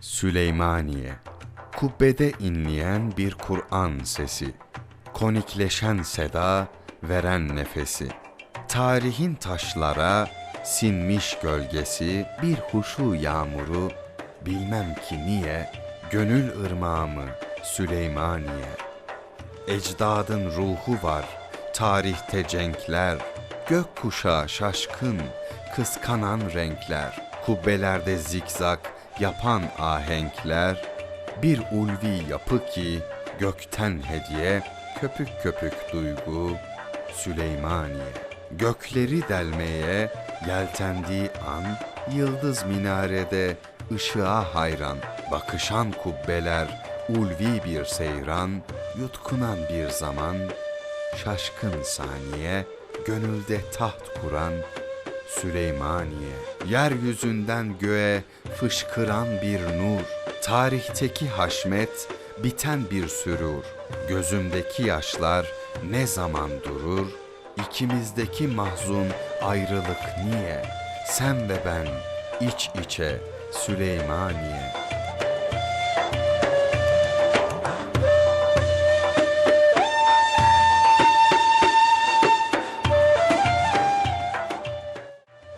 Süleymaniye. Kubbede inleyen bir Kur'an sesi. Konikleşen seda, veren nefesi. Tarihin taşlara sinmiş gölgesi Bir huşu yağmuru, bilmem ki niye Gönül ırmağımı Süleymaniye. Ecdadın ruhu var, tarihte cenkler, gök kuşağı şaşkın, kıskanan renkler, kubbelerde zikzak yapan ahenkler, bir ulvi yapı ki gökten hediye, köpük köpük duygu, Süleymaniye. Gökleri delmeye yeltendiği an, yıldız minarede ışığa hayran, bakışan kubbeler, ulvi bir seyran, yutkunan bir zaman, şaşkın saniye, gönülde taht kuran Süleymaniye. Yeryüzünden göğe fışkıran bir nur, tarihteki haşmet, biten bir sürur. Gözümdeki yaşlar ne zaman durur? İkimizdeki mahzun ayrılık niye? Sen ve ben iç içe Süleymaniye.